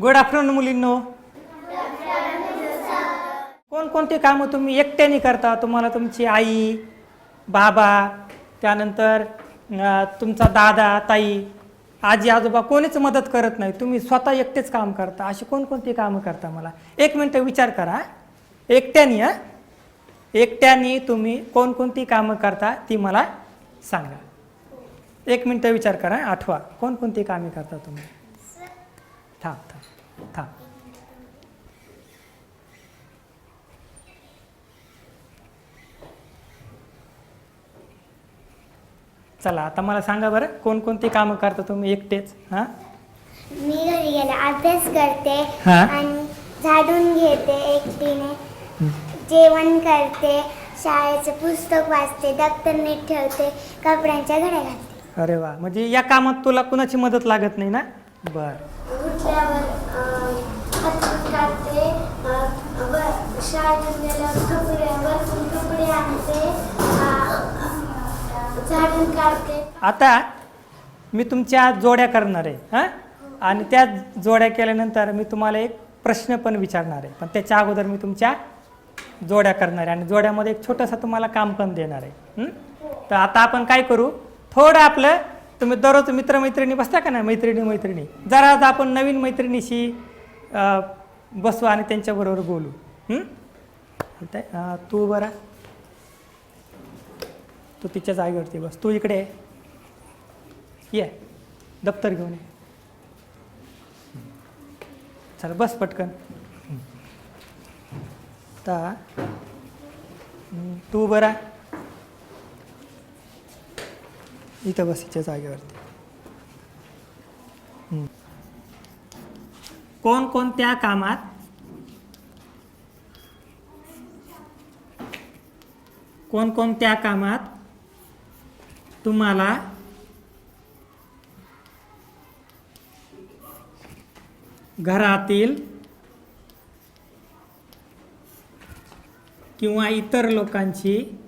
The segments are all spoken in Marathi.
Good afternoon मुलींनो. कोणकोणती कामं तुम्ही एकट्याने करता? तुम्हाला तुमची आई बाबा त्यानंतर तुमचा दादा ताई आजी आजोबा कोणीच मदत करत नाही. तुम्ही स्वतः एकटेच काम करता. अशी कोणकोणती कामं करता मला? एक मिनटं विचार करा एकट्याने हां. एकट्याने तुम्ही कोणकोणती कामं करता ती मला सांगा. एक मिनटं विचार करा आठवा. कोणकोणती कामे करता तुम्ही? थांब थांब थांब. चला आता मला सांगा बरं कोणकोणती कामं करता तुम्ही एकटेच? हां? मी घरी गेले अभ्यास करते हा. आणि झाडून घेते एकटीने. जेवण करते शाळेचं पुस्तक वाचते दप्तर नीट ठेवते कपड्यांच्या घड्या घालते. अरे वा म्हणजे या कामात तुला कुणाची मदत लागत नाही ना? बरं. उठल्यावर हातून काढते शाळेतून गेल्यावर कपडे वरतून कपडे आणते झाडून काढते. आता मी तुमच्या जोड्या करणार आहे हां? आणि त्या जोड्या केल्यानंतर मी तुम्हाला एक प्रश्न पण विचारणार आहे. पण त्याच्या अगोदर मी तुमच्या जोड्या करणार आहे आणि जोड्यामध्ये एक छोटंसं तुम्हाला काम पण देणार आहे? तर आता आपण काय करू? थोडं आपलं तुम्ही दररोज मित्रमैत्रिणी बसता का ना मैत्रिणी मैत्रिणी. जरा आज आपण नवीन मैत्रिणीशी बसू आणि त्यांच्याबरोबर बोलू. तू बरा? तू तिच्या जागेवरती बस. तू इकडे ये. दप्तर घेऊन ये. चल बस पटकन. आता तू बरा? इथं बसीच्या जागेवरती. कोण कोणकोणत्या कामात? कोणकोणत्या कामात तुम्हाला घरातील किंवा इतर लोकांची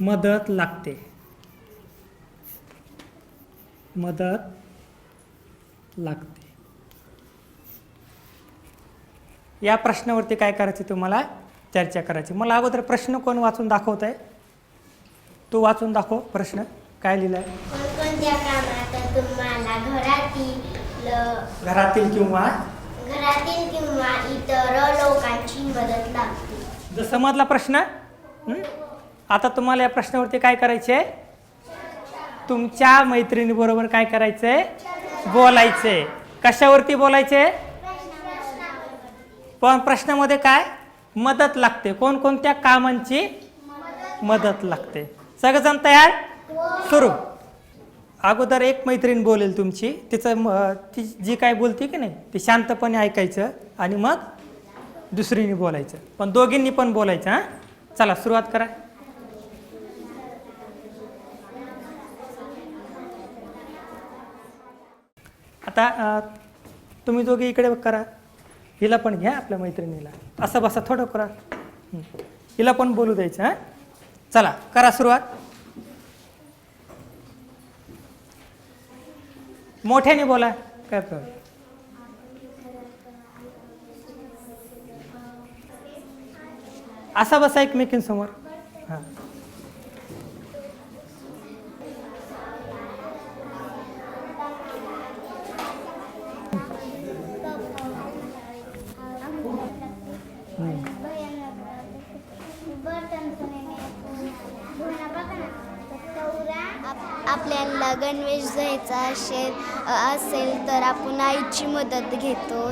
मदत लागते. मदत लागते. या प्रश्नावरती काय करायचे तुम्हाला? चर्चा करायची. मला अगोदर प्रश्न कोण वाचून दाखवत आहे तू वाचून दाखव प्रश्न. काय लिहिलं आहे कोणकोणत्या कामात तुम्हाला घरातील किंवा? घरातील किंवा इतर लोकांची मदत लागते. जर समजला प्रश्न? आता तुम्हाला या प्रश्नावरती काय करायचे आहे तुमच्या मैत्रिणीबरोबर काय करायचं आहे बोलायचं आहे कशावरती बोलायचं आहे पण प्रश्नामध्ये काय? मदत लागते. कोणकोणत्या कामांची मदत लागते? सगळेजण तयार? सुरू. अगोदर एक मैत्रीण बोलेल तुमची. तिचं ती जी काय बोलते की नाही ती शांतपणे ऐकायचं आणि मग दुसरीने बोलायचं. पण दोघींनी पण बोलायचं हां? चला सुरुवात करा. आता तुम्ही दोघे इकडे करा. हिला पण घ्या आपल्या मैत्रिणीला. असं बसा थोडं करा. हं. हिला पण बोलू द्यायचं हां? चला करा सुरुवात. मोठ्याने बोला काय प्रॉब्लेम असा बसा एकमेकींसमोर. हां. आपल्याला गणवेश जायचा असेल असेल तर आपण आईची मदत घेतो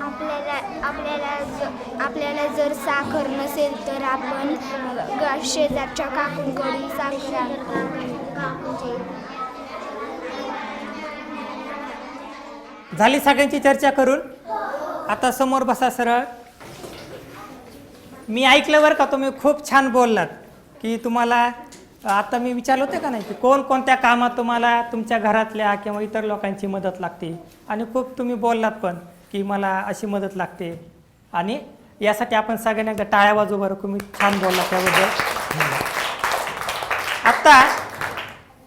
आपल्याला आपल्याला ज आपल्याला जर साखर नसेल तर आपण शेजारच्या काकूंकडून साखर झाली सगळ्यांची चर्चा करून? आता समोर बसा सरळ. मी ऐकलं बरं का तुम्ही खूप छान बोललात की तुम्हाला आता मी विचारलं होतं का नाही की कोणकोणत्या कामात तुम्हाला तुमच्या घरातल्या किंवा इतर लोकांची मदत लागते? आणि खूप तुम्ही बोललात पण की मला अशी मदत लागते. आणि यासाठी आपण सगळ्यांना एकदा टाळ्या वाजू बरं तुम्ही छान बोलला त्याबद्दल. आत्ता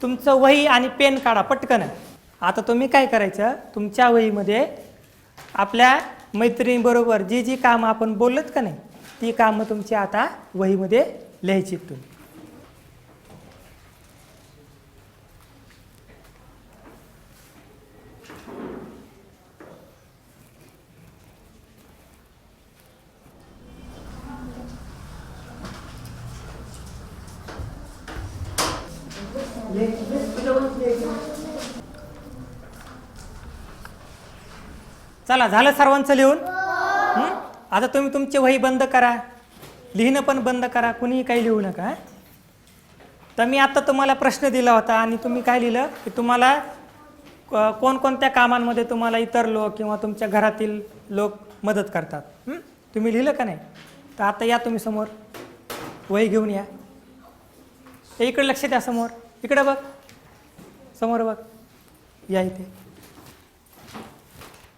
तुमचं वही आणि पेन काढा पटकन. आता तुम्ही काय करायचं? तुमच्या वहीमध्ये आपल्या मैत्रिणीबरोबर जी जी कामं आपण बोलत का नाही ती कामं तुमची आता वहीमध्ये लिहायची तुम्ही. चला झालं सर्वांचं लिहून? हं? आता तुम्ही तुमची वही बंद करा. लिहिणं पण बंद करा कुणीही काही लिहू नका? तर मी आता तुम्हाला प्रश्न दिला होता आणि तुम्ही काय लिहिलं? की तुम्हाला क- कोणकोणत्या कामांमध्ये तुम्हाला इतर लोक किंवा तुमच्या घरातील लोक मदत करतात हं? तुम्ही लिहिलं का नाही? तर आता या तुम्ही समोर. वही घेऊन या. इकडे लक्ष द्या समोर. इकडे बघ. समोर बघ. या इथे.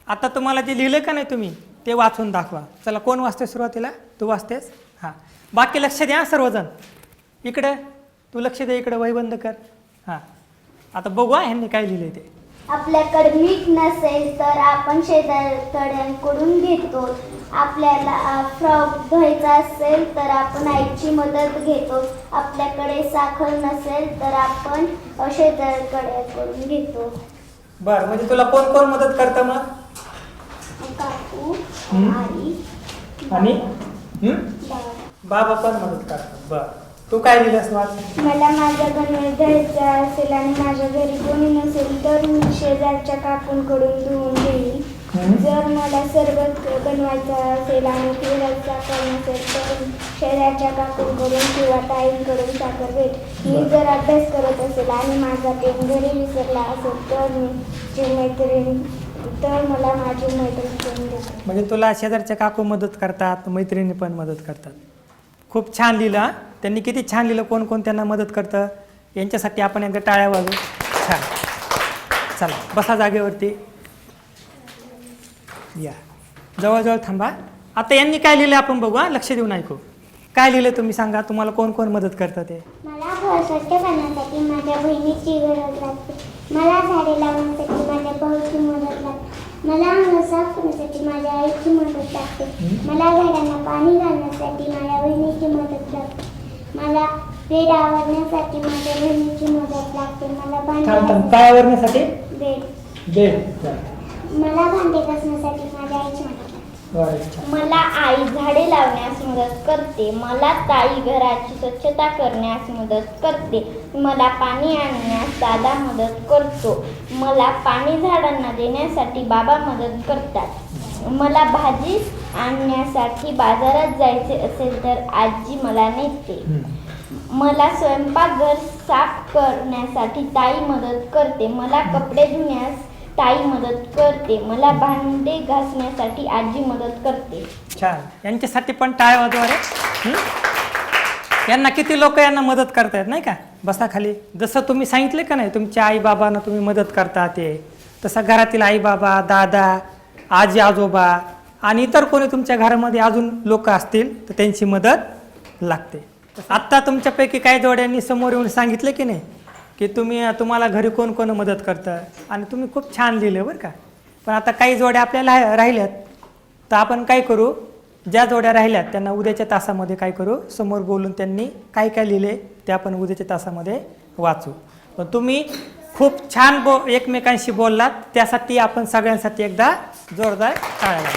आता तुम्हाला जे लिहिलं का नाही तुम्ही ते वाचून दाखवा. चला कोण वाचते सुरुवातीला? तू वाचतेस? हां. बाकी लक्ष द्या सर्वजण. इकडे तू लक्ष दे इकडे वही बंद कर हां. आता बघू ह्यांनी काय लिहिलं ते. आपल्याकडे मीठ नसेल तर आपण शेजाऱ्यांकडून घेतो. आपल्याला फ्रॉक धुवायचा असेल तर आपण आईची मदत घेतो. आपल्याकडे साखर नसेल तर आपण शेजाऱ्याकडे घेतो. बरं म्हणजे तुला कोण कोण मदत करतं मग? काकू हम्म. आई आणि? बाबा. बाबा पण मदत करतात. बरं. तू काय लिहिलंस वाच मला माझा गणवेश घ्यायचा असेल आणि माझ्या घरी कोणी नसेल तर मी शेजारच्या काकूंकडून धुवून हम्म. जर मला सरबत बनवायचं असेल आणि फिरायचं साखर नसेल तर शेजारच्या काकूंकडून किंवा ताईंकडून साखर भेट मी. जर अभ्यास करत असेल आणि माझा पेन घरी विसरला असेल तर मी जी मैत्रीण तर मला माझी मैत्रीण देते म्हणजे तुला शेजारच्या काकू मदत करतात मैत्रिणी पण मदत करतात खूप छान लिहिलं हा. त्यांनी किती छान लिहिलं कोण कोण त्यांना मदत करतं. यांच्यासाठी आपण एकदा टाळ्या वाजू छान. चला बसा जागेवरती. या. जवळजवळ थांबा. आता यांनी काय लिहिलं आपण बघू हा? लक्ष देऊन ऐकू. काय लिहिलं तुम्ही सांगा? तुम्हाला कोण कोण मदत करतं ते? मला घर स्वच्छ करण्यासाठी माझ्या बहिणीची गरज लागते. मला झाडे लावण्यासाठी माझ्या भाऊची मदत लागते. मला अंग साफ करण्यासाठी माझ्या आईची मदत लागते. मला झाडांना पाणी घालण्यासाठी माझ्या बहिणीची मदत लागते. मला बेड आवरण्यासाठी माझ्या बहिणीची मदत लागते. मला थांब थांब. भांडे काय आवरण्यासाठी? बेड बेड मला भांडे घासण्यासाठी माझ्या आईची मदत लागते. मला आई झाडे लावण्यास मदत करते. मला ताई घराची स्वच्छता करण्यास मदत करते. मला पाणी आणण्यास दादा मदत करतो. मला पाणी झाडांना देण्यासाठी बाबा मदत करतात. मला भाजी आणण्यासाठी बाजारात जायचे असेल तर आजी मला नेते. मला स्वयंपाकघर साफ करण्यासाठी ताई मदत करते. मला कपडे धुण्यास ताई मदत करते. मला भांडे घासण्यासाठी आजी मदत करते. छान. यांच्यासाठी पण टाळ्या यांना किती लोक यांना मदत करतायत नाही का? बसा खाली. जसं तुम्ही सांगितले का नाही तुमच्या आई बाबांना तुम्ही मदत करता ते. तसं घरातील आई बाबा दादा आजी आजोबा आणि इतर कोणी तुमच्या घरामध्ये अजून लोक असतील तर त्यांची मदत लागते. आत्ता तुमच्यापैकी काही जोड्यांनी समोर येऊन सांगितलं की नाही की तुम्ही तुम्हाला घरी कोण कोण मदत करतं? आणि तुम्ही खूप छान लिहिलं बरं का. पण आता काही जोड्या आपल्याला राहिल्यात तर आपण काय करू? ज्या जोड्या राहिल्यात त्यांना उद्याच्या तासामध्ये काय करू? समोर बोलून त्यांनी काय काय लिहिले ते आपण उद्याच्या तासामध्ये वाचू. पण तुम्ही खूप छान बो एकमेकांशी बोललात त्यासाठी आपण सगळ्यांसाठी एकदा जोरदार टाळायला